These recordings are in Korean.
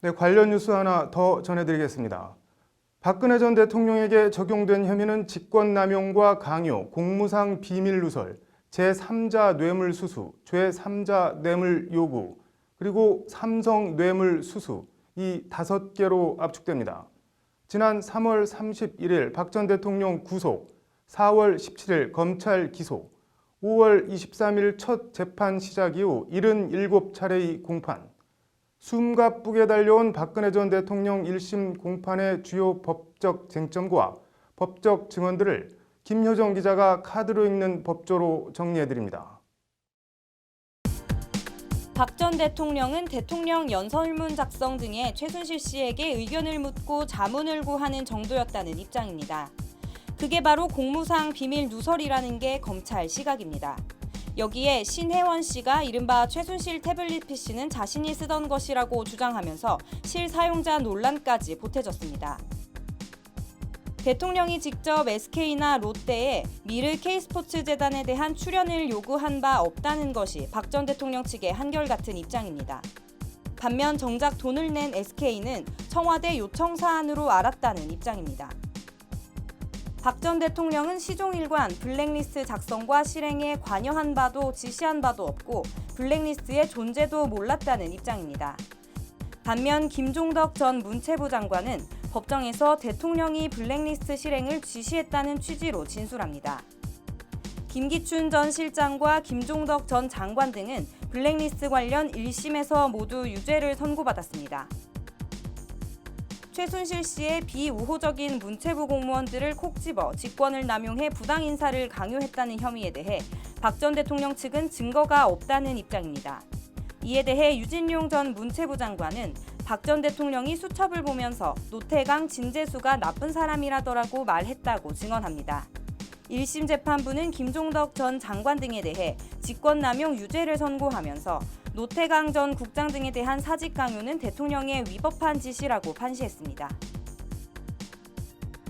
네, 관련 뉴스 하나 더 전해드리겠습니다. 박근혜 전 대통령에게 적용된 혐의는 직권남용과 강요, 공무상 비밀 누설, 제3자 뇌물 수수, 제3자 뇌물 요구, 그리고 삼성 뇌물 수수 이 다섯 개로 압축됩니다. 지난 3월 31일 박 전 대통령 구속, 4월 17일 검찰 기소, 5월 23일 첫 재판 시작 이후 77차례의 공판, 숨가쁘게 달려온 박근혜 전 대통령 1심 공판의 주요 법적 쟁점과 법적 증언들을 김효정 기자가 카드로 읽는 법조로 정리해드립니다. 박 전 대통령은 대통령 연설문 작성 등에 최순실 씨에게 의견을 묻고 자문을 구하는 정도였다는 입장입니다. 그게 바로 공무상 비밀 누설이라는 게 검찰 시각입니다. 여기에 신혜원 씨가 이른바 최순실 태블릿 PC는 자신이 쓰던 것이라고 주장하면서 실사용자 논란까지 보태졌습니다. 대통령이 직접 SK나 롯데에 미르 K스포츠 재단에 대한 출연을 요구한 바 없다는 것이 박 전 대통령 측의 한결같은 입장입니다. 반면 정작 돈을 낸 SK는 청와대 요청 사안으로 알았다는 입장입니다. 박 전 대통령은 시종일관 블랙리스트 작성과 실행에 관여한 바도 지시한 바도 없고 블랙리스트의 존재도 몰랐다는 입장입니다. 반면 김종덕 전 문체부 장관은 법정에서 대통령이 블랙리스트 실행을 지시했다는 취지로 진술합니다. 김기춘 전 실장과 김종덕 전 장관 등은 블랙리스트 관련 1심에서 모두 유죄를 선고받았습니다. 최순실 씨의 비우호적인 문체부 공무원들을 콕 집어 직권을 남용해 부당 인사를 강요했다는 혐의에 대해 박 전 대통령 측은 증거가 없다는 입장입니다. 이에 대해 유진용 전 문체부 장관은 박 전 대통령이 수첩을 보면서 노태강, 진재수가 나쁜 사람이라더라고 말했다고 증언합니다. 1심 재판부는 김종덕 전 장관 등에 대해 직권남용 유죄를 선고하면서 노태강 전 국장 등에 대한 사직 강요는 대통령의 위법한 지시라고 판시했습니다.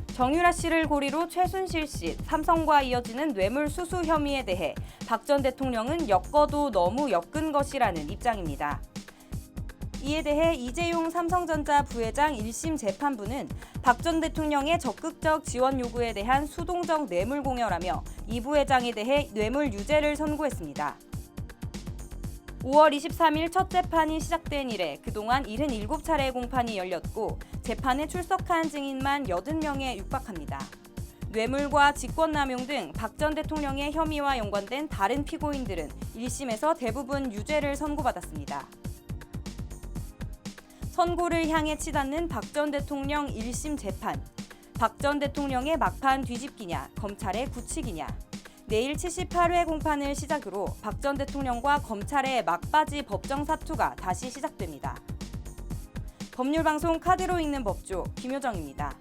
정유라 씨를 고리로 최순실 씨, 삼성과 이어지는 뇌물 수수 혐의에 대해 박 전 대통령은 엮어도 너무 엮은 것이라는 입장입니다. 이에 대해 이재용 삼성전자 부회장 1심 재판부는 박 전 대통령의 적극적 지원 요구에 대한 수동적 뇌물 공여라며 이 부회장에 대해 뇌물 유죄를 선고했습니다. 5월 23일 첫 재판이 시작된 이래 그동안 77차례 공판이 열렸고 재판에 출석한 증인만 80명에 육박합니다. 뇌물과 직권남용 등 박 전 대통령의 혐의와 연관된 다른 피고인들은 1심에서 대부분 유죄를 선고받았습니다. 선고를 향해 치닫는 박 전 대통령 1심 재판. 박 전 대통령의 막판 뒤집기냐, 검찰의 굳히기냐. 내일 78회 공판을 시작으로 박 전 대통령과 검찰의 막바지 법정 사투가 다시 시작됩니다. 법률방송 카드로 읽는 법조 김효정입니다.